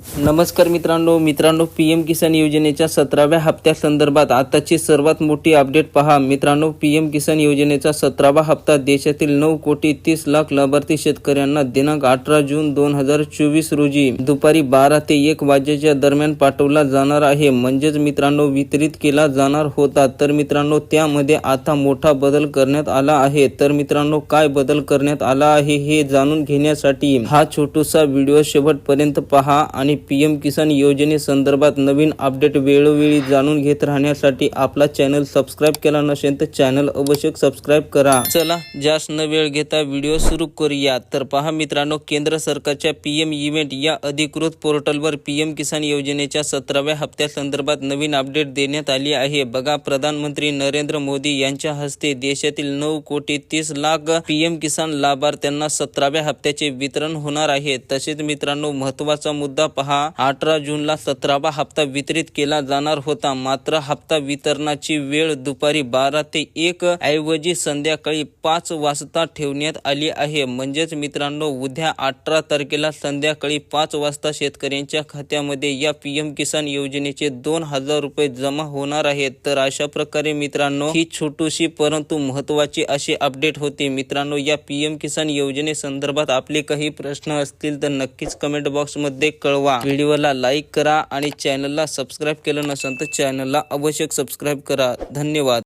नमस्कार मित्रांनो मित्रांनो पी एम किसान योजनेच्या सतराव्या हप्त्यासंदर्भात आताची सर्वात मोठी अपडेट पहा. मित्रांनो पी एम किसान योजनेचा सतरावा हप्ता देशातील नऊ कोटी तीस लाख लाभार्थी शेतकऱ्यांना दिनांक अठरा जून दोन हजार चोवीस रोजी दुपारी बारा ते एक वाजेच्या दरम्यान पाठवला जाणार आहे. म्हणजेच मित्रांनो वितरित केला जाणार होता. तर मित्रांनो त्यामध्ये आता मोठा बदल करण्यात आला आहे. तर मित्रांनो काय बदल करण्यात आला आहे हे जाणून घेण्यासाठी हा छोटूसा व्हिडिओ शेवटपर्यंत पहा आणि पी एम किसान योजनेसंदर्भात नवीन अपडेट वेळोवेळी जाणून घेत राहण्यासाठी आपला चॅनल सबस्क्राईब केला नसेल तर चॅनल अवश्य सबस्क्राईब करा. चला जास्त न वेळ घेता व्हिडिओ सुरू करूया तर पहा मित्रांनो केंद्र सरकारच्या पी एम इव्हेंट या अधिकृत पोर्टलवर पी एम किसान योजनेच्या सतराव्या हप्त्यासंदर्भात नवीन अपडेट देण्यात आली आहे. बघा प्रधानमंत्री नरेंद्र मोदी यांच्या हस्ते देशातील नऊ कोटी तीस लाख पी एम किसान लाभार्थ्यांना सतराव्या हप्त्याचे वितरण होणार आहे. तसेच मित्रांनो महत्त्वाचा मुद्दा पहा. अठरा जूनला सतरावा हप्ता वितरित केला जाणार होता. मात्र हप्ता वितरणाची वेळ दुपारी बारा ते एक ऐवजी संध्याकाळी पाच वाजता ठेवण्यात आली आहे. म्हणजेच मित्रांनो उद्या अठरा तारखेला संध्याकाळी पाच वाजता शेतकऱ्यांच्या खात्यामध्ये या पी एम किसान योजनेचे दोन हजार रुपये जमा होणार आहेत. तर अशा प्रकारे मित्रांनो ही छोटीशी परंतु महत्वाची अशी अपडेट होती. मित्रांनो या पी एम किसान योजनेसंदर्भात आपले काही प्रश्न असतील तर नक्कीच कमेंट बॉक्समध्ये कळवा. व्हिडिओला लाईक करा आणि चॅनलला सबस्क्राईब केलं नसेल तर चॅनलला आवश्यक सबस्क्राईब करा. धन्यवाद.